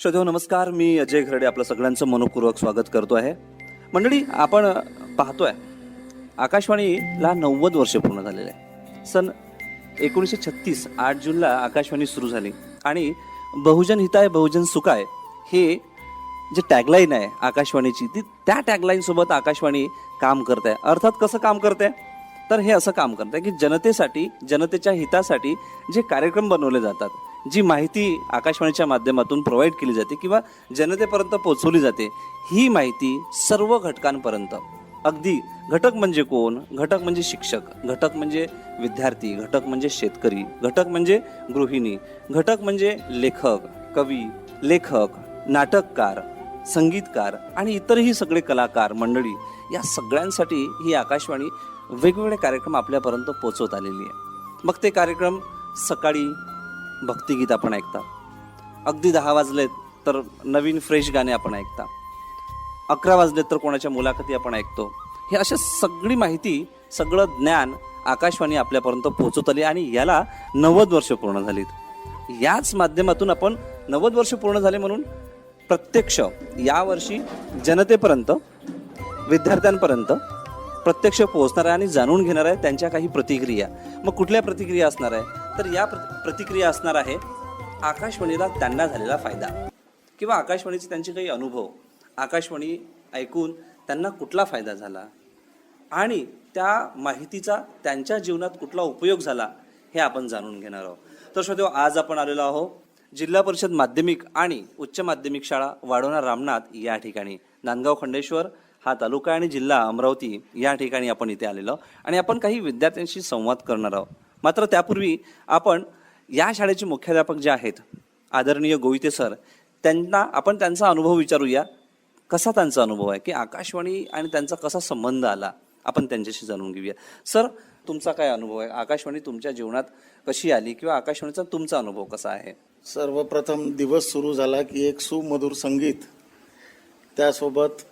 श्रोतेहो नमस्कार. मी अजय घरडे आपलं सगळ्यांचं मनपूर्वक स्वागत करतो आहे. मंडळी आपण पाहतोय आकाशवाणीला नव्वद वर्ष पूर्ण झालेलं आहे. सन एकोणीसशे छत्तीस आठ जूनला आकाशवाणी सुरू झाली. आणि बहुजन हिताय बहुजन सुखाय हे जे टॅगलाईन आहे आकाशवाणीची ती त्या टॅगलाईनसोबत आकाशवाणी काम करत आहे अर्थात कसं काम करते तर हे असं काम करत आहे की जनतेसाठी जनतेच्या हितासाठी जे कार्यक्रम बनवले जातात जी माहिती आकाशवाणीच्या माध्यमातून प्रोव्हाइड केली जाते किंवा जनतेपर्यंत पोचवली जाते ही माहिती सर्व घटकांपर्यंत. अगदी घटक म्हणजे कोण? घटक म्हणजे शिक्षक घटक म्हणजे विद्यार्थी घटक म्हणजे शेतकरी घटक म्हणजे गृहिणी घटक म्हणजे लेखक कवी लेखक नाटककार संगीतकार आणि इतरही सगळे कलाकार मंडळी या सगळ्यांसाठी ही आकाशवाणी वेगवेगळे कार्यक्रम आपल्यापर्यंत पोचवत आलेली आहे. मग ते कार्यक्रम सकाळी भक्तिगीत आपण ऐकता अगदी दहा वाजलेत तर नवीन फ्रेश गाणे आपण ऐकता अकरा वाजलेत तर कोणाच्या मुलाखती आपण ऐकतो. हे अशा सगळी माहिती सगळं ज्ञान आकाशवाणी आपल्यापर्यंत पोहोचवत आली आणि याला नव्वद वर्ष पूर्ण झालीत. याच माध्यमातून आपण नव्वद वर्ष पूर्ण झाले म्हणून प्रत्यक्ष यावर्षी जनतेपर्यंत विद्यार्थ्यांपर्यंत प्रत्यक्ष पोहोचणार आहे आणि जाणून घेणार आहे त्यांच्या काही प्रतिक्रिया. मग कुठल्या प्रतिक्रिया असणार आहे? तर या प्र- प्रतिक्रिया असणार आहे आकाशवाणीला त्यांना झालेला फायदा. किंवा आकाशवाणीचे त्यांचे काही अनुभव. आकाशवाणी ऐकून त्यांना कुठला फायदा झाला? आणि त्या माहितीचा त्यांच्या जीवनात कुठला उपयोग झाला हे आपण जाणून घेणार आहोत. तर श्रोते आज आपण आलेलो आहोत जिल्हा परिषद माध्यमिक आणि उच्च माध्यमिक शाळा वाढवणार रामनाथ या ठिकाणी. नांदगाव खंडेश्वर हा तालुका आणि जिल्हा अमरावती या ठिकाणी आपण इथे आलेलो आहोत. आणि आपण काही विद्यार्थ्यांशी संवाद करणार आहोत. मात्र त्यापूर्वी आपण या शाळेचे मुख्याध्यापक जे आहेत आदरणीय गोविते सर त्यांना आपण त्यांचा अनुभव विचारूया. कसा त्यांचा अनुभव आहे? की आकाशवाणी आणि त्यांचा कसा संबंध आला? आपण त्यांच्याशी जाणून घेऊया. सर तुमचा काय अनुभव आहे? आकाशवाणी तुमच्या जीवनात कशी आली किंवा आकाशवाणीचा तुमचा अनुभव कसा आहे? सर्वप्रथम दिवस सुरू झाला की एक सुमधुर संगीत त्यासोबत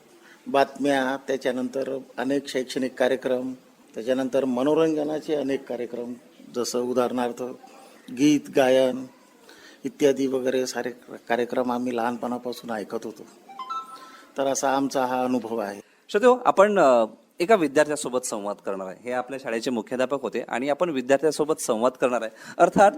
बातम्या त्याच्यानंतर अनेक शैक्षणिक कार्यक्रम त्याच्यानंतर मनोरंजनाचे अनेक कार्यक्रम जसं उदाहरणार्थ गीत गायन इत्यादी वगैरे सारे कार्यक्रम आम्ही लहानपणापासून ऐकत होतो. तर असा आमचा हा अनुभव आहे. श्रोते हो, आपण एका विद्यार्थ्यासोबत संवाद करणार आहे. हे आपल्या शाळेचे मुख्याध्यापक होते आणि आपण विद्यार्थ्यासोबत संवाद करणार आहे. अर्थात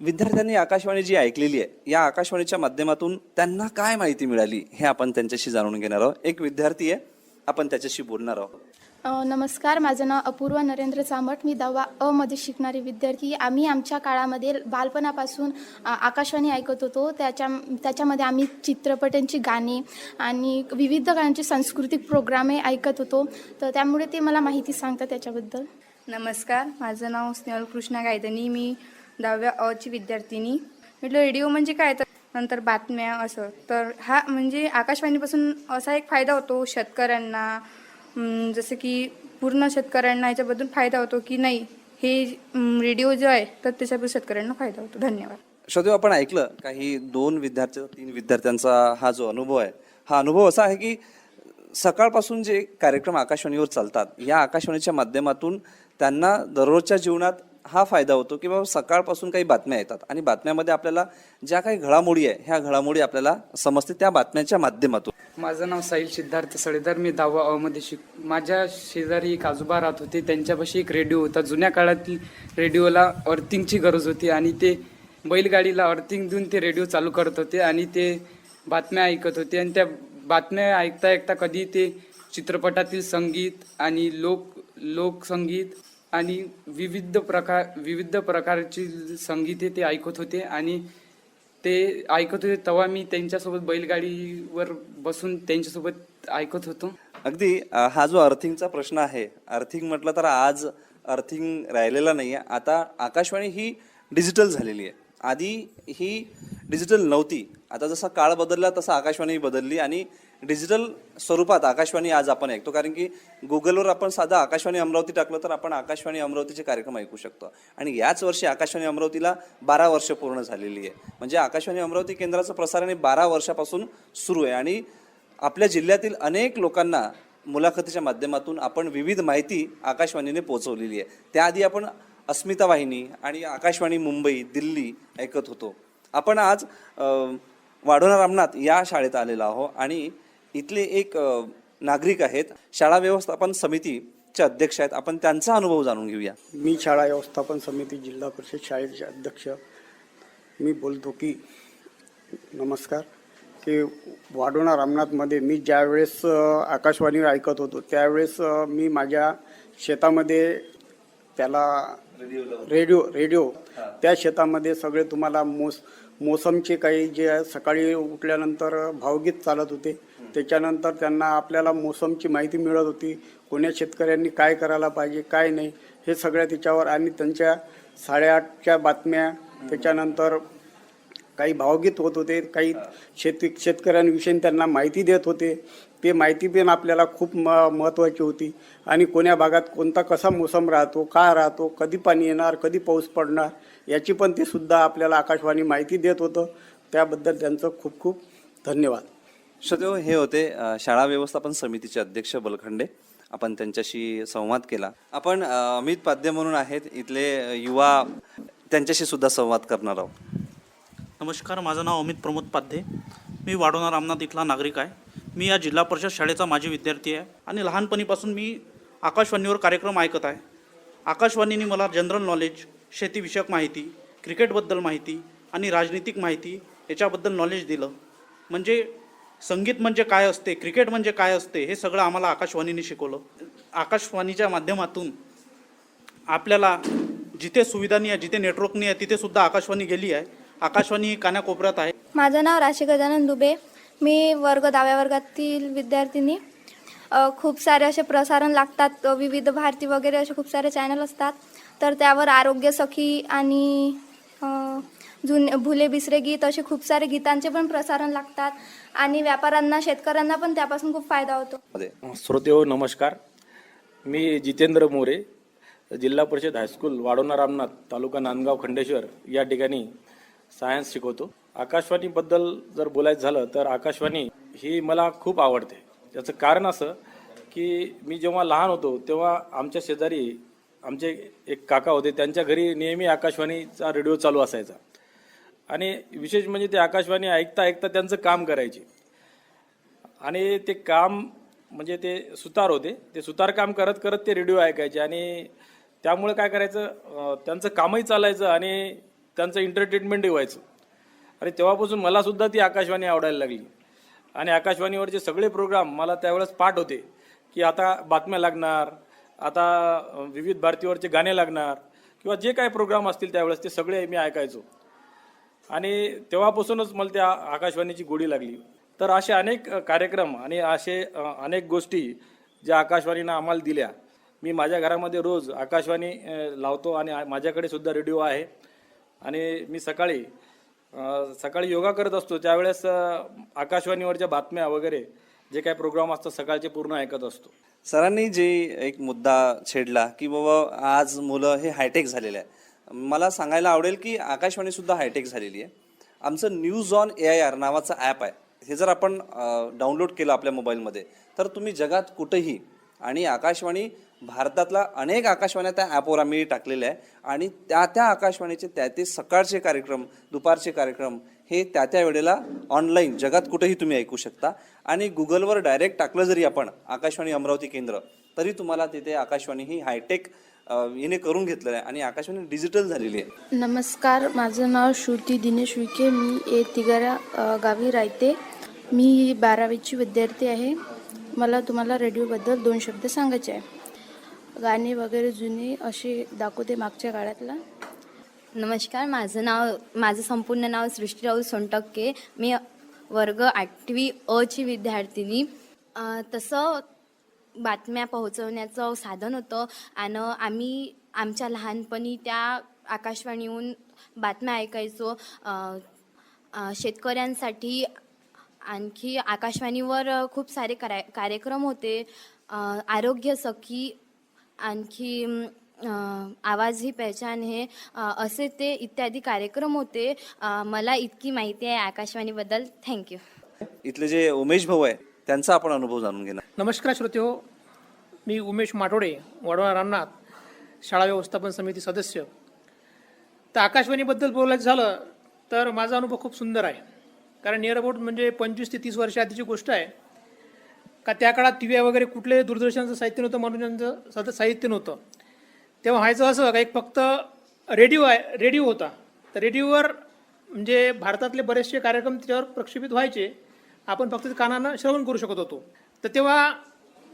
विद्यार्थ्यांनी आकाशवाणी जी ऐकलेली आहे या आकाशवाणीच्या माध्यमातून त्यांना काय माहिती मिळाली हे आपण त्यांच्याशी जाणून घेणार आहोत. एक विद्यार्थी आहे आपण त्याच्याशी बोलणार आहोत. नमस्कार. माझं नाव अपूर्वा नरेंद्र चांबट मी दवा अ मध्ये शिकणारी विद्यार्थी. आम्ही आमच्या काळामध्ये बालपणापासून आकाशवाणी ऐकत होतो. त्याच्या त्याच्यामध्ये आम्ही चित्रपटांची गाणी आणि विविध गाण्यांचे सांस्कृतिक प्रोग्रामे ऐकत होतो. तर त्यामुळे ते मला माहिती सांगतात त्याच्याबद्दल. नमस्कार. माझं नाव स्नेहल कृष्णा गायदनी. मी दहाव्या अची विद्यार्थिनी. म्हटलं रेडिओ म्हणजे काय? तर नंतर बातम्या असं. तर हा म्हणजे आकाशवाणीपासून असा एक फायदा होतो शेतकऱ्यांना जसं की पूर्ण शेतकऱ्यांना याच्याबद्दल फायदा होतो की नाही हे रेडिओ जो आहे तर त्याच्याबद्दल शेतकऱ्यांना फायदा होतो. धन्यवाद. श्रोते आपण ऐकलं काही दोन विद्यार्थी तीन विद्यार्थ्यांचा हा जो अनुभव आहे हा अनुभव असा आहे की सकाळपासून जे कार्यक्रम आकाशवाणीवर चालतात या आकाशवाणीच्या माध्यमातून त्यांना दररोजच्या जीवनात हा फायदा होतो की बाबा सकाळपासून काही बातम्या येतात आणि बातम्यामध्ये आपल्याला ज्या काही घडामोडी आहे ह्या घडामोडी आपल्याला समजते त्या बातम्यांच्या माध्यमातून. माझं नाव साहिल सिद्धार्थ सळेदार मी दहावा अ शिक माझ्या शेजारी एक आजोबा राहत होते त्यांच्यापाशी एक रेडिओ होता. जुन्या काळातील रेडिओला अर्थिंगची गरज होती आणि ते बैलगाडीला अर्थिंग देऊन ते रेडिओ चालू करत होते आणि ते बातम्या ऐकत होते आणि त्या बातम्या ऐकता ऐकता कधी ते चित्रपटातील संगीत आणि लोक लोकसंगीत आणि विविध प्रकार विविध प्रकारची संगीते ते ऐकत होते आणि ते ऐकत होते तेव्हा मी त्यांच्यासोबत बैलगाडीवर बसून त्यांच्यासोबत ऐकत होतो. अगदी हा जो अर्थिंगचा प्रश्न आहे अर्थिंग म्हटलं तर आज अर्थिंग राहिलेला नाही आहे आता आकाशवाणी ही डिजिटल झालेली आहे. आधी ही डिजिटल नव्हती. आता जसा काळ बदलला तसा आकाशवाणी बदलली आणि डिजिटल स्वरूपात आकाशवाणी आज आपण ऐकतो कारण की गुगलवर आपण साधा आकाशवाणी अमरावती टाकलं तर आपण आकाशवाणी अमरावतीचे कार्यक्रम ऐकू शकतो. आणि याच वर्षी आकाशवाणी अमरावतीला बारा वर्ष पूर्ण झालेली आहे. म्हणजे आकाशवाणी अमरावती केंद्राचं प्रसारण हे बारा वर्षापासून सुरू आहे. आणि आपल्या जिल्ह्यातील अनेक लोकांना मुलाखतीच्या माध्यमातून आपण विविध माहिती आकाशवाणीने पोहोचवलेली आहे. त्याआधी आपण अस्मिता वाहिनी आणि आकाशवाणी मुंबई दिल्ली ऐकत होतो. आपण आज अ, वाढोणा रामनाथ या शाळेत आलेलो आहो आणि इथले एक नागरिक आहेत. शाळा व्यवस्थापन समितीचे अध्यक्ष आहेत. आपण त्यांचा अनुभव जाणून घेऊया. मी शाळा व्यवस्थापन समिती जिल्हा परिषद शाळेचे अध्यक्ष. मी बोलतो की नमस्कार. की वाढोणा रामनाथमध्ये मी ज्यावेळेस आकाशवाणीवर ऐकत होतो त्यावेळेस मी माझ्या शेतामध्ये त्याला रेडिओ रेडिओ. त्या शेतामध्ये सगळे तुम्हाला मोस मोसमचे काही जे आहे, सकाळी उठल्यानंतर भावगीत चालत होते. त्याच्यानंतर त्यांना आपल्याला मोसमची माहिती मिळत होती. कोण्या शेतकऱ्यांनी काय करायला पाहिजे काय नाही हे सगळ्या त्याच्यावर आणि त्यांच्या साडेआठच्या बातम्या त्याच्यानंतर काही भावगीत होत होते काही शेती शेतकऱ्यांविषयी त्यांना माहिती देत होते. ते माहिती पण आपल्याला खूप म महत्त्वाची होती. आणि कोण्या भागात कोणता कसा मोसम राहतो का राहतो कधी पाणी येणार कधी पाऊस पडणार याची पण ते सुद्धा आपल्याला आकाशवाणी माहिती देत होतं. त्याबद्दल त्यांचं खूप खूप धन्यवाद. सदैव हे होते शाळा व्यवस्थापन समितीचे अध्यक्ष बलखंडे. आपण त्यांच्याशी संवाद केला. आपण अमित पाद्य म्हणून आहेत इथले युवा त्यांच्याशी सुद्धा संवाद करणार आहोत. नमस्कार माझं नाव अमित प्रमोद पाध्ये. मी वाढोणा रामनाथ इथला नागरिक आहे. मी या जिल्हा परिषद शाळेचा माजी विद्यार्थी आहे आणि लहानपणीपासून मी आकाशवाणीवर कार्यक्रम ऐकत आहे. आकाशवाणीने मला जनरल नॉलेज शेतीविषयक माहिती क्रिकेटबद्दल माहिती आणि राजनीतिक माहिती याच्याबद्दल नॉलेज दिलं. म्हणजे संगीत म्हणजे काय असते क्रिकेट म्हणजे काय असते हे सगळं आम्हाला आकाशवाणीने शिकवलं. आकाशवाणीच्या माध्यमातून आपल्याला जिथे सुविधा नाही आहे जिथे नेटवर्क नाही आहे तिथे सुद्धा आकाशवाणी गेली आहे. आकाशवाणी ही कानाकोपऱ्यात आहे. माझं नाव राशी गजानन दुबे. मी वर्ग दहाव्या वर्गातील विद्यार्थिनी. खूप सारे असे प्रसारण लागतात. विविध भारती वगैरे असे खूप सारे चॅनल असतात. तर त्यावर आरोग्य सखी आणि जुने भुले बिसरे गीत असे खूप सारे गीतांचे पण प्रसारण लागतात. आणि व्यापाऱ्यांना शेतकऱ्यांना पण त्यापासून खूप फायदा होतो. मध्ये श्रोतेहो नमस्कार. मी जितेंद्र मोरे जिल्हा परिषद हायस्कूल वाढोणा रामनाथ तालुका नांदगाव खंडेश्वर या ठिकाणी सायन्स शिकवतो. आकाशवाणीबद्दल जर बोलायचं झालं तर आकाशवाणी ही मला खूप आवडते. त्याचं कारण असं की मी जेव्हा लहान होतो तेव्हा आमच्या शेजारी आमचे एक काका होते त्यांच्या घरी नेहमी आकाशवाणीचा रेडिओ चालू असायचा. आणि विशेष म्हणजे ते आकाशवाणी ऐकता ऐकता त्यांचं काम करायचे. आणि ते काम म्हणजे ते सुतार होते ते सुतार काम करत करत ते रेडिओ ऐकायचे आणि त्यामुळे काय करायचं त्यांचं कामही चालायचं आणि त्यांचं एंटरटेनमेंटही व्हायचं आणि तेव्हापासून मलासुद्धा ती आकाशवाणी आवडायला लागली. आणि आकाशवाणीवरचे सगळे प्रोग्राम मला त्यावेळेस पाठ होते की आता बातम्या लागणार आता विविध भारतीवरचे गाणे लागणार किंवा जे काही प्रोग्राम असतील त्यावेळेस ते सगळे मी ऐकायचो. आणि तेव्हापासूनच मला त्या आकाशवाणीची गोडी लागली. तर असे अनेक कार्यक्रम आणि असे अनेक गोष्टी ज्या आकाशवाणीनं आम्हाला दिल्या. मी माझ्या घरामध्ये रोज आकाशवाणी लावतो आणि माझ्याकडे सुद्धा रेडिओ आहे. आणि मी सकाळी सकाळी योगा करत असतो. त्यावेळेस आकाशवाणीवरच्या बातम्या वगैरे जे काही प्रोग्राम असतात सकाळचे पूर्ण ऐकत असतो. सरांनी जे एक मुद्दा छेडला की बाबा आज मुलं हे हायटेक झालेलं आहे मला सांगायला आवडेल की आकाशवाणी सुद्धा हायटेक झालेली आहे. आमचं news on A I R नावाचं ॲप आहे. हे जर आपण डाउनलोड केलं आपल्या मोबाईलमध्ये तर तुम्ही जगात कुठेही आणि आकाशवाणी भारतातला अनेक आकाशवाण्या त्या ॲपवर आम्ही टाकलेल्या आहे. आणि त्या त्या आकाशवाणीचे त्या ते सकाळचे कार्यक्रम दुपारचे कार्यक्रम हे त्या त्या वेळेला ऑनलाईन जगात कुठेही तुम्ही ऐकू शकता. आणि गुगलवर डायरेक्ट टाकलं जरी आपण आकाशवाणी अमरावती केंद्र तरी तुम्हाला तिथे आकाशवाणी ही हायटेक हिने करून घेतलेलं आहे. आणि आकाशवाणी डिजिटल झालेली आहे. नमस्कार माझं नाव श्रुती दिनेश विखे. मी ए तिगारा अ, गावी राहते. मी बारावीची विद्यार्थी आहे. मला तुम्हाला रेडिओबद्दल दोन शब्द सांगायचे आहे. गाणे वगैरे जुने असे दाखवते मागच्या काळातला. नमस्कार माझं नाव माझं संपूर्ण नाव सृष्टी राहुल सोनटक्के. मी वर्ग आठवी अची विद्यार्थिनी. तसं बातम्या पोहोचवण्याचं साधन होतं आणि आम्ही आमच्या लहानपणी त्या आकाशवाणीहून बातम्या ऐकायचो. शेतकऱ्यांसाठी आणखी आकाशवाणीवर खूप सारे कार्य कार्यक्रम होते. आरोग्य सखी आणखी आवाज ही पहचान हे. असे ते इत्यादी कार्यक्रम होते. मला इतकी माहिती आहे आकाशवाणीबद्दल. थँक्यू इथले जे उमेश भाऊ आहे त्यांचा आपण अनुभव जाणून घेणार. नमस्कार श्रोते हो. मी उमेश माटोडे वडवा रामनाथ शाळा व्यवस्थापन समिती सदस्य. तर आकाशवाणीबद्दल बोलायचं झालं तर माझा अनुभव खूप सुंदर आहे. कारण नियर अबाउट म्हणजे पंचवीस ते तीस वर्ष आधीची गोष्ट आहे. का त्या काळात टी व्ही वगैरे कुठले दूरदर्शनचं साहित्य नव्हतं मनोरंजनाचं सध्या साहित्य नव्हतं. तेव्हा व्हायचं असं का एक फक्त रेडिओ आहे रेडिओ होता. तर रेडिओवर म्हणजे भारतातले बरेचसे कार्यक्रम त्याच्यावर प्रक्षेपित व्हायचे. आपण फक्त कानानं श्रवण करू शकत होतो. तर तेव्हा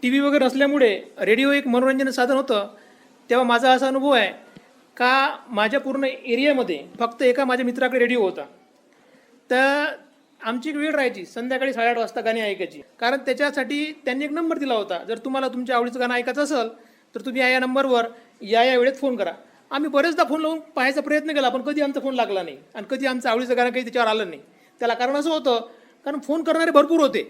टी व्ही वगैरे असल्यामुळे रेडिओ एक मनोरंजन साधन होतं. तेव्हा माझा असा अनुभव आहे का माझ्या पूर्ण एरियामध्ये फक्त एका माझ्या मित्राकडे रेडिओ होता. तर आमची एक वेळ राहायची. संध्याकाळी साडेआठ वाजता गाणी ऐकायची. कारण त्याच्यासाठी त्यांनी एक नंबर दिला होता. जर तुम्हाला तुमच्या आवडीचं गाणं ऐकायचं असेल तर तुम्ही या या नंबरवर या या वेळेत फोन करा. आम्ही बरेचदा फोन लावून पाहायचा प्रयत्न केला पण कधी आमचा फोन लागला नाही. आणि कधी आमचं आवडीचं गाणं काही त्याच्यावर आलं नाही. त्याला कारण असं होतं कारण फोन करणारे भरपूर होते.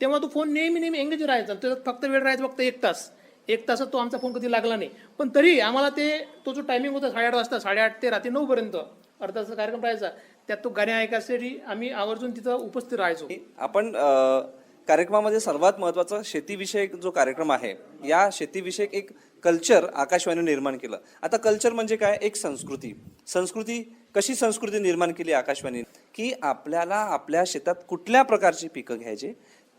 तेव्हा तो फोन नेहमी नेहमी एंगेज राहायचा. त्याच्यात फक्त वेळ राहायचा फक्त एक तास. एक तासात तो आमचा फोन कधी लागला नाही. पण तरी आम्हाला ते तो जो टायमिंग होता साडेआठ वाजता साडेआठ ते रात्री नऊपर्यंत अर्धा तासाचा कार्यक्रम राहायचा त्यात तो गाणे ऐकायसाठी आम्ही आवर्जून तिथं उपस्थित राहायचो. आपण अ, कार्यक्रमामध्ये सर्वात महत्त्वाचा शेतीविषयक जो कार्यक्रम आहे या शेतीविषयक एक कल्चर आकाशवाणी निर्माण केलं. आता कल्चर म्हणजे काय? एक संस्कृती. संस्कृती कशी संस्कृती निर्माण केली आकाशवाणी की आपल्याला आपल्या शेतात कुठल्या प्रकारची पिकं घ्यायची?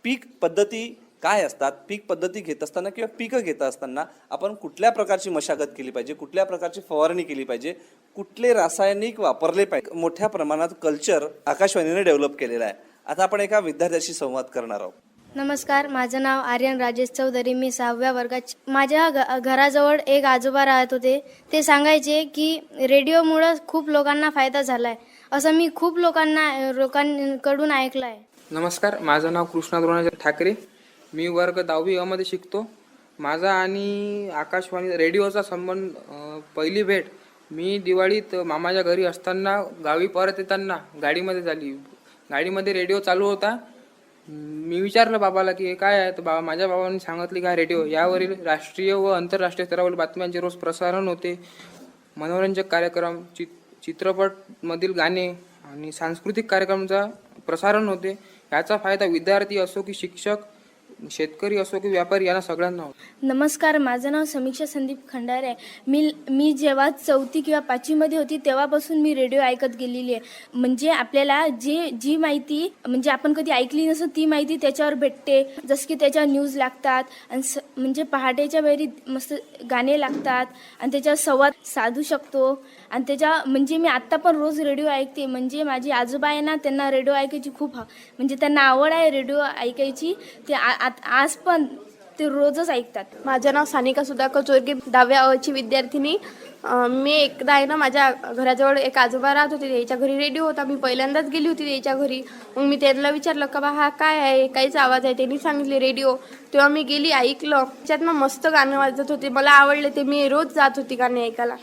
पीक पद्धती काय असतात पीक पद्धती घेत असताना किंवा पिकं घेत असताना आपण कुठल्या प्रकारची मशागत केली पाहिजे कुठल्या प्रकारची फवारणी केली पाहिजे कुठले रासायनिक वापरले पाहिजे. मोठ्या प्रमाणात कल्चर आकाशवाणीने डेव्हलप केलेलं आहे. आता आपण एका विद्यार्थ्याशी संवाद करणार आहोत. नमस्कार माझं नाव आर्यन राजेश चौधरी. मी सहाव्या वर्गात माझ्या घ घराजवळ एक आजोबा राहत होते. ते सांगायचे की रेडिओमुळं खूप लोकांना फायदा झाला आहे असं मी खूप लोकांना लोकांकडून ऐकलं आहे नमस्कार माझं नाव कृष्णा द्रोणाचार्य ठाकरे. मी वर्ग दहावी अमध्ये शिकतो. माझा आणि आकाशवाणी रेडिओचा संबंध पहिली भेट मी दिवाळीत मामाच्या घरी असताना गावी परत येताना गाडीमध्ये झाली. गाडीमध्ये रेडिओ चालू होता. मी विचारलं बाबाला की हे काय आहे? तर बाबा माझ्या बाबांनी सांगितले की हा रेडिओ यावरील राष्ट्रीय व आंतरराष्ट्रीय स्तरावरील बातम्यांचे रोज प्रसारण होते. मनोरंजक कार्यक्रम चित चित्रपटमधील गाणे आणि सांस्कृतिक कार्यक्रमाचा प्रसारण होते. याचा फायदा विद्यार्थी असो की शिक्षक शेतकरी असो की व्यापारी यांना सगळ्यांना नमस्कार माझं नाव समीक्षा संदीप खंडारे आहे. मी मी जेव्हा चौथी किंवा पाचवीमध्ये होती तेव्हापासून मी रेडिओ ऐकत गेलेली आहे. म्हणजे आपल्याला जे जी माहिती म्हणजे आपण कधी ऐकली नसं ती माहिती त्याच्यावर भेटते. जसं की त्याच्यावर न्यूज लागतात आणि स म्हणजे पहाटेच्या वेळी मस्त गाणे लागतात आणि त्याच्यावर संवाद साधू शकतो. आणि त्याच्या म्हणजे मी आत्ता पण रोज रेडिओ ऐकते. म्हणजे माझी आजोबा आहे ना त्यांना रेडिओ ऐकायची खूप म्हणजे त्यांना आवड आहे रेडिओ ऐकायची. ते आ- आत- आज पण ते रोजच ऐकतात. माझं नाव सानिका सुधाकर चोरगे. दहाव्या अची विद्यार्थिनी. अं, मी एकदा आहे ना माझ्या घराजवळ एक आजोबा राहत होते. त्याच्या घरी रेडिओ होता. मी पहिल्यांदाच गेली होती त्याच्या घरी. मग मी त्यांना विचारलं का बा हा काय आहे? काहीच आवाज आहे. त्यांनी सांगितले रेडिओ तेव्हा मी गेली ऐकलं. त्याच्यात मग मस्त गाणं वाजत होते. मला आवडले ते. मी रोज जात होती गाणे ऐकायला.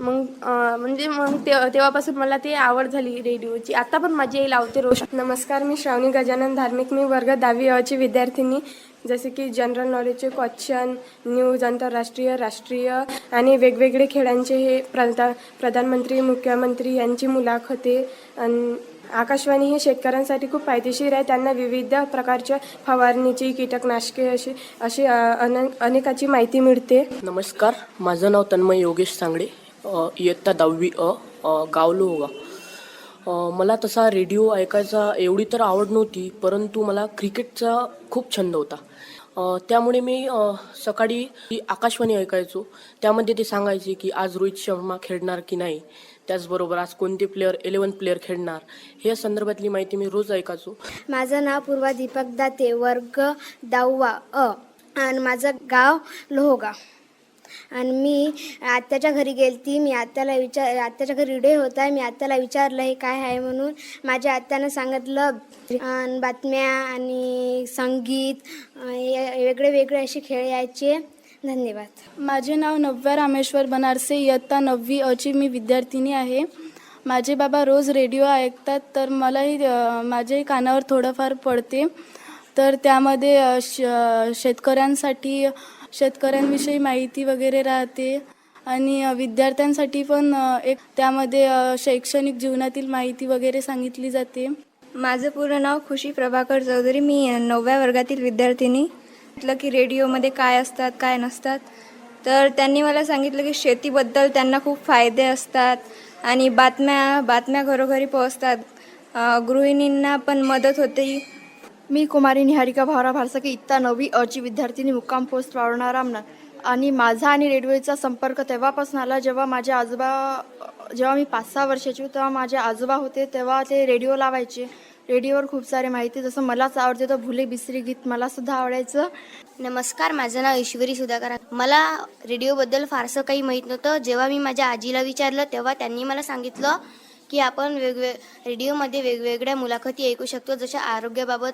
मग म्हणजे मग ते तेव्हापासून मला ते आवड झाली रेडिओची. आता पण माझी आई लावते रोज नमस्कार मी श्रावणी गजानन धार्मिक. मी वर्ग दहावी अची विद्यार्थिनी. जसे की जनरल नॉलेजचे क्वेश्चन न्यूज आंतरराष्ट्रीय राष्ट्रीय आणि वेगवेगळे खेळांचे हे प्रधा प्रधानमंत्री मुख्यमंत्री यांची मुलाखते. आकाशवाणी हे शेतकऱ्यांसाठी खूप फायदेशीर आहे. त्यांना विविध प्रकारच्या फवारणीची कीटकनाशके अशी अशी अनेकाची माहिती मिळते. नमस्कार. माझं नाव तन्मय योगेश सांगडे. इयत्ता दहावी अ गावलो होगा. मला तसा रेडिओ ऐकायचा एवढी तर आवड नव्हती परंतु मला क्रिकेटचा खूप छंद होता. त्यामुळे मी सकाळी आकाशवाणी ऐकायचो. त्यामध्ये ते सांगायचे की आज रोहित शर्मा खेळणार की नाही? त्याचबरोबर आज कोणते प्लेअर इलेवन प्लेअर खेळणार? हे संदर्भातली माहिती मी रोज ऐकायचो. माझं नाव पूर्वा दीपक दाते वर्ग दहावा अ आणि माझं गाव लोहगाव. आणि मी आत्याच्या घरी गेलती मी आत्याला विचार आत्याच्या घरी रेडिओ होता मी आत्याला विचारलं हे काय आहे म्हणून? माझ्या आत्यानं सांगितलं बातम्या आणि संगीत हे वेगळे वेगळे असे खेळ यायचे. धन्यवाद. माझे नाव नव्या रामेश्वर बनारसे इयत्ता नववी अची मी विद्यार्थिनी आहे. माझे बाबा रोज रेडिओ ऐकतात तर मलाही माझ्याही कानावर थोडंफार पडते. तर त्यामध्ये श शेतकऱ्यांसाठी शेतकऱ्यांविषयी माहिती वगैरे राहते आणि विद्यार्थ्यांसाठी पण एक त्यामध्ये शैक्षणिक जीवनातील माहिती वगैरे सांगितली जाते. माझं पूर्ण नाव खुशी प्रभाकर चौधरी. मी नवव्या वर्गातील विद्यार्थिनी. म्हटलं की रेडिओमध्ये काय असतात काय नसतात. तर त्यांनी मला सांगितलं की शेतीबद्दल त्यांना खूप फायदे असतात आणि बातम्या बातम्या घरोघरी पोहोचतात. गृहिणींना पण मदत होते. मी कुमारी निहारिका भावरा भारसके इत्ता नववी अची विद्यार्थिनी मुक्काम पोस्ट वावरणा रामनाथ आणि माझा आणि रेडिओचा संपर्क तेव्हापासून आला जेव्हा माझे आजोबा जेव्हा मी पाच सहा वर्षाची तेव्हा माझे आजोबा होते तेव्हा ते रेडिओ लावायचे. रेडिओवर खूप सारे माहिती जसं मलाच आवडते तर भुले बिसरी गीत मला सुद्धा आवडायचं. नमस्कार माझं नाव ईश्वरी सुधाकर मला रेडिओबद्दल फारसं काही माहीत नव्हतं. जेव्हा मी माझ्या आजीला विचारलं तेव्हा त्यांनी मला सांगितलं की आपण वेगवेग रेडिओमध्ये वेगवेगळ्या मुलाखती ऐकू शकतो जशा आरोग्याबाबत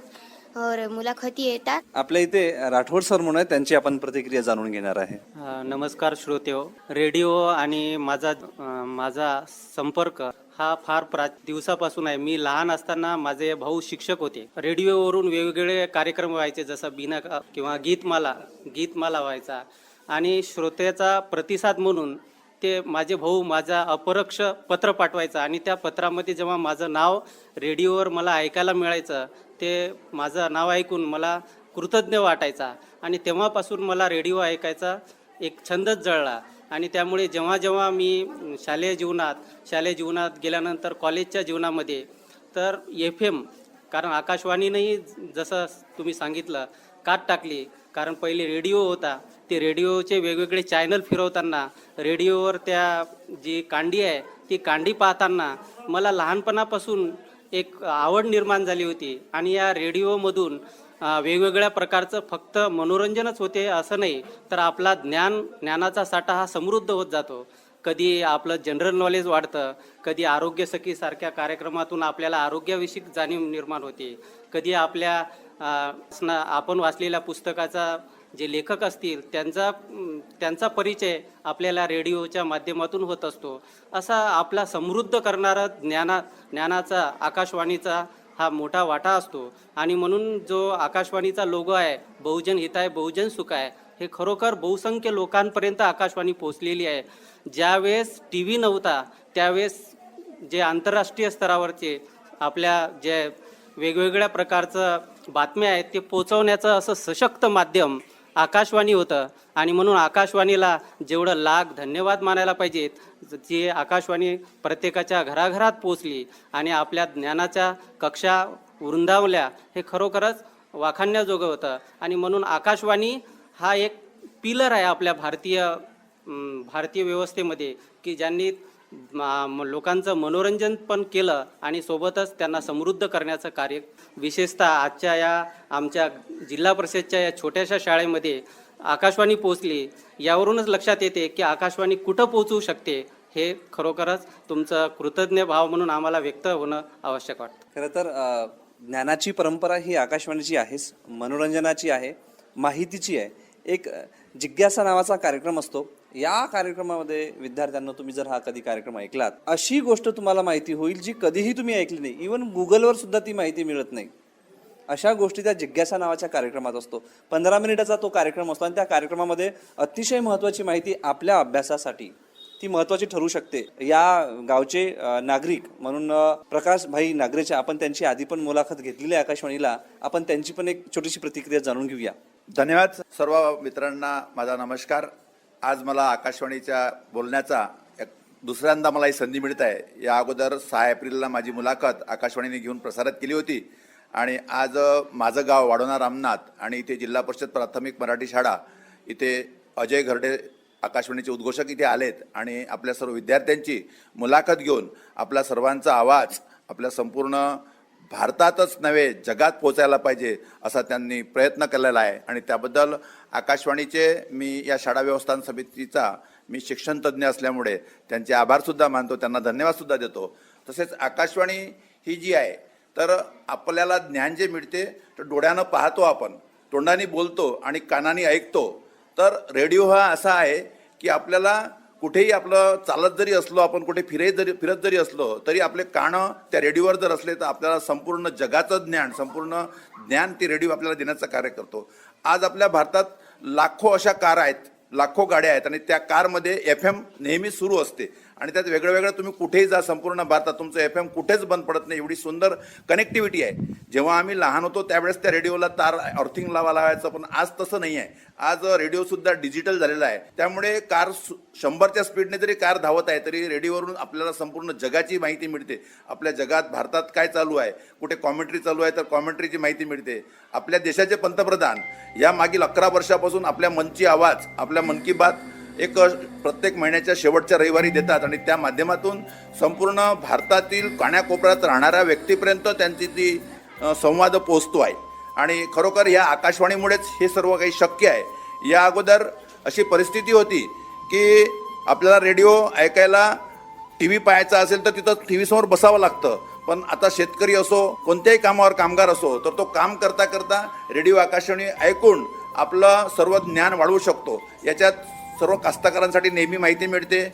मुलाखती येतात. आपल्या इथे राठोड सर म्हणून आहे, त्यांची आपण प्रतिक्रिया जाणून घेणार आहे. अ, नमस्कार श्रोतेहो रेडिओ आणि माझा अ, माझा संपर्क हा फार प्रा दिवसापासून आहे. मी लहान असताना माझे भाऊ शिक्षक होते. रेडिओवरून वेगवेगळे कार्यक्रम व्हायचे जसं बिना किंवा गीतमाला गीतमाला व्हायचा. आणि श्रोत्याचा प्रतिसाद म्हणून ते माझे भाऊ माझा अपरक्ष पत्र पाठवायचा आणि त्या पत्रामध्ये जेव्हा माझं नाव रेडिओवर मला ऐकायला मिळायचं ते माझं नाव ऐकून मला कृतज्ञ वाटायचा आणि तेव्हापासून मला रेडिओ ऐकायचा एक छंदच जळला. आणि त्यामुळे जेव्हा जेव्हा मी शालेय जीवनात शालेय जीवनात गेल्यानंतर कॉलेजच्या जीवनामध्ये तर एफ एम कारण आकाशवाणीनंही जसं तुम्ही सांगितलं काट टाकली. कारण पहिले रेडिओ होता. ते रेडिओचे वेगवेगळे चॅनल फिरवताना रेडिओवर त्या जी कांडी आहे ती कांडी पाहताना मला लहानपणापासून एक आवड निर्माण झाली होती. आणि या रेडिओमधून वेगवेगळ्या प्रकारचं फक्त मनोरंजनच होते असं नाही तर आपला ज्ञान ज्ञानाचा साठा हा समृद्ध होत जातो. कधी आपलं जनरल नॉलेज वाढतं कधी आरोग्य सखीसारख्या कार्यक्रमातून आपल्याला आरोग्याविषयी जाणीव निर्माण होते. कधी आपल्या आपण वाचलेल्या पुस्तकाचा जे लेखक असतील त्यांचा त्यांचा परिचय आपल्याला रेडिओच्या माध्यमातून होत असतो. असा आपला समृद्ध करणारा ज्ञाना ज्ञानाचा आकाशवाणीचा हा मोठा वाटा असतो. आणि म्हणून जो आकाशवाणीचा लोगो आहे बहुजन हिताय बहुजन सुखाय हे खरोखर बहुसंख्य लोकांपर्यंत आकाशवाणी पोहोचलेली आहे. ज्यावेळेस टी व्ही नव्हता त्यावेळेस जे आंतरराष्ट्रीय स्तरावरचे आपल्या जे वेगवेगळ्या प्रकारचं बातम्या आहेत ते पोचवण्याचं असं सशक्त माध्यम आकाशवाणी होतं. आणि म्हणून आकाशवाणीला जेवढं लाख धन्यवाद मानायला पाहिजेत जी आकाशवाणी प्रत्येकाच्या घराघरात पोचली आणि आपल्या ज्ञानाच्या कक्षा वृंदावल्या हे खरोखरच वाखाणण्याजोगं होतं. आणि म्हणून आकाशवाणी हा एक पिलर आहे आपल्या भारतीय भारतीय व्यवस्थेमध्ये की ज्यांनी लोकांचं मनोरंजन पण केलं आणि सोबतच त्यांना समृद्ध करण्याचं कार्य विशेषतः आजच्या या आमच्या जिल्हा परिषदच्या या छोट्याशा शाळेमध्ये आकाशवाणी पोचली यावरूनच लक्षात येते की आकाशवाणी कुठं पोहोचू शकते हे खरोखरच तुमचं कृतज्ञ भाव म्हणून आम्हाला व्यक्त होणं आवश्यक वाटतं. खरं तर ज्ञानाची परंपरा ही आकाशवाणीची आहेच मनोरंजनाची आहे माहितीची आहे. एक जिज्ञासा नावाचा कार्यक्रम असतो या कार्यक्रमामध्ये विद्यार्थ्यांना तुम्ही जर हा कधी कार्यक्रम ऐकलात अशी गोष्ट तुम्हाला माहिती होईल जी कधीही तुम्ही ऐकली नाही. इवन गुगलवर सुद्धा ती माहिती मिळत नाही. अशा गोष्टी त्या जिज्ञासा नावाच्या कार्यक्रमात असतो. पंधरा मिनिटाचा तो कार्यक्रम असतो आणि त्या कार्यक्रमामध्ये अतिशय महत्त्वाची माहिती आपल्या अभ्यासासाठी ती महत्त्वाची ठरू शकते. या गावचे नागरिक म्हणून प्रकाश भाई नागरेच्या आपण त्यांची आधी पण मुलाखत घेतलेली आहे आकाशवाणीला. आपण त्यांची पण एक छोटीशी प्रतिक्रिया जाणून घेऊया. धन्यवाद सर्व मित्रांना. माझा नमस्कार. आज मला आकाशवाणीच्या बोलण्याचा एक दुसऱ्यांदा मला ही संधी मिळत आहे या अगोदर सहा एप्रिलला माझी मुलाखत आकाशवाणीने घेऊन प्रसारित केली होती. आणि आज माझं गाव वाढवणार रामनाथ आणि इथे जिल्हा परिषद प्राथमिक मराठी शाळा इथे अजय घरडे आकाशवाणीचे उद्घोषक इथे आलेत आणि आपल्या सर्व विद्यार्थ्यांची मुलाखत घेऊन आपला सर्वांचा आवाज आपल्या संपूर्ण भारतातच नव्हे जगात पोचायला पाहिजे असा त्यांनी प्रयत्न केलेला आहे. आणि त्याबद्दल आकाशवाणीचे मी या शाळा व्यवस्थान समितीचा मी शिक्षणतज्ञ असल्यामुळे त्यांचे आभारसुद्धा मानतो त्यांना धन्यवादसुद्धा देतो. तसेच आकाशवाणी ही जी आहे तर आपल्याला ज्ञान जे मिळते तर डोळ्यानं पाहतो आपण तोंडाने बोलतो आणि कानाने ऐकतो. तर रेडिओ हा असा आहे की आपल्याला कुठेही आपलं चालत जरी असलो आपण कुठे फिरे जरी फिरत जरी असलो तरी आपले कानं त्या रेडिओवर जर असले तर आपल्याला संपूर्ण जगाचं ज्ञान संपूर्ण ज्ञान ती रेडिओ आपल्याला देण्याचं कार्य करतो. आज आपल्या भारतात लाखो अशा कार आहेत लाखो गाड्या आहेत आणि त्या कारमध्ये एफ एम नेहमी सुरू असते. आणि त्यात वेगळं वेगळं तुम्ही कुठेही जा संपूर्ण भारतात तुमचं एफ एम कुठेच बंद पडत नाही एवढी सुंदर कनेक्टिव्हिटी आहे. जेव्हा आम्ही लहान होतो त्यावेळेस त्या रेडिओला तार अर्थिंग लावा लावायचं पण आज तसं नाही आहे. आज रेडिओसुद्धा डिजिटल झालेला आहे. त्यामुळे कार सु- शंभरच्या स्पीडने जरी कार धावत आहे तरी रेडिओवरून आपल्याला संपूर्ण जगाची माहिती मिळते. आपल्या जगात भारतात काय चालू आहे कुठे कॉमेंट्री चालू आहे तर कॉमेंट्रीची माहिती मिळते. आपल्या देशाचे पंतप्रधान या मागील अकरा वर्षापासून आपल्या मनची आवाज आपल्या मन की बात एक प्रत्येक महिन्याच्या शेवटच्या रविवारी देतात आणि त्या माध्यमातून संपूर्ण भारतातील काण्याकोपऱ्यात राहणाऱ्या व्यक्तीपर्यंत त्यांची ती संवाद पोचतो आहे. आणि खरोखर या आकाशवाणीमुळेच हे सर्व काही शक्य आहे. या अगोदर अशी परिस्थिती होती की आपल्याला रेडिओ ऐकायला टी व्ही पाहायचा असेल तर तिथं टी व्हीसमोर बसावं लागतं. पण आता शेतकरी असो कोणत्याही कामावर कामगार असो तर तो काम करता करता रेडिओ आकाशवाणी ऐकून आपलं सर्व ज्ञान वाढवू शकतो. याच्यात सर्व कास्तकारांसाठी नेहमी माहिती मिळते.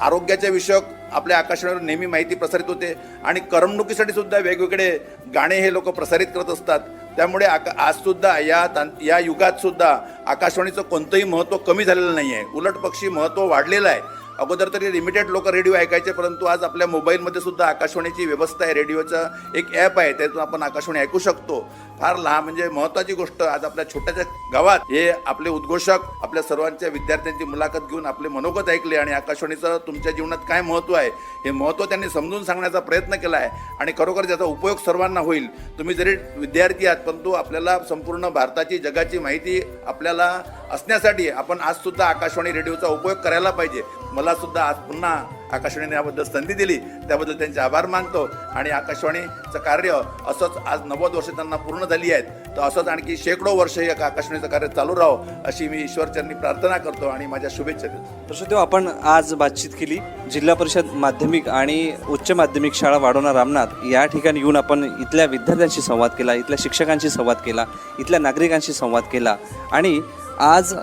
आरोग्याच्या विषयक आपल्या आकाशवाणीवर नेहमी माहिती प्रसारित होते. आणि करमणुकीसाठी सुद्धा वेगवेगळे गाणे हे लोक प्रसारित करत असतात. त्यामुळे आका आजसुद्धा या तां या युगात सुद्धा आकाशवाणीचं कोणतंही महत्त्व कमी झालेलं नाही आहे उलट पक्षी महत्त्व वाढलेलं आहे. अगोदर तरी लिमिटेड लोक रेडिओ ऐकायचे परंतु आज आपल्या मोबाईलमध्ये सुद्धा आकाशवाणीची व्यवस्था आहे. रेडिओचं एक ॲप आहे त्यातून आपण आकाशवाणी ऐकू शकतो. फार लहान म्हणजे महत्त्वाची गोष्ट आज आपल्या छोट्याशा गावात हे आपले उद्घोषक आपल्या सर्वांच्या विद्यार्थ्यांची मुलाखत घेऊन आपले मनोगत ऐकले आणि आकाशवाणीचं तुमच्या जीवनात काय महत्त्व आहे हे महत्त्व त्यांनी समजून सांगण्याचा प्रयत्न केला आहे आणि खरोखर त्याचा उपयोग सर्वांना होईल. तुम्ही जरी विद्यार्थी आहात परंतु आपल्याला संपूर्ण भारताची जगाची माहिती आपल्याला असण्यासाठी आपण आज सुद्धा आकाशवाणी रेडिओचा उपयोग करायला पाहिजे. मला सुद्धा आज पुन्हा आकाशवाणीने याबद्दल संधी दिली. त्याबद्दल त्यांचे आभार मानतो. आणि आकाशवाणीचं कार्य असंच आज नव्वद वर्ष त्यांना पूर्ण झाली आहेत. तर असंच आणखी शेकडो वर्ष हे आकाशवाणीचं कार्य चालू राहो अशी मी ईश्वरचरणी प्रार्थना करतो आणि माझ्या शुभेच्छा देतो. तसं तेव्हा आपण आज बातचीत केली. जिल्हा परिषद माध्यमिक आणि उच्च माध्यमिक शाळा वाढवणार रामनाथ. या ठिकाणी येऊन आपण इथल्या विद्यार्थ्यांशी संवाद केला इथल्या शिक्षकांशी संवाद केला इथल्या नागरिकांशी संवाद केला. आणि आज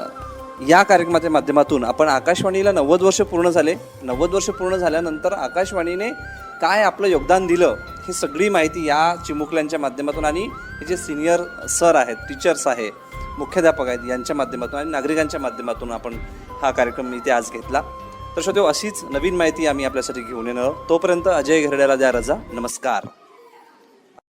या कार्यक्रमाच्या माध्यमातून आपण आकाशवाणीला नव्वद वर्ष पूर्ण झाले. नव्वद वर्ष पूर्ण झाल्यानंतर आकाशवाणीने काय आपलं योगदान दिलं ही सगळी माहिती या चिमुकल्यांच्या माध्यमातून आणि हे जे सिनियर सर आहेत टीचर्स आहे मुख्याध्यापक आहेत यांच्या माध्यमातून आणि नागरिकांच्या माध्यमातून आपण हा कार्यक्रम इथे आज घेतला. तर श्रोते अशीच नवीन माहिती आम्ही आपल्यासाठी घेऊन येणार तोपर्यंत अजय घेरड्याला द्या रजा. नमस्कार.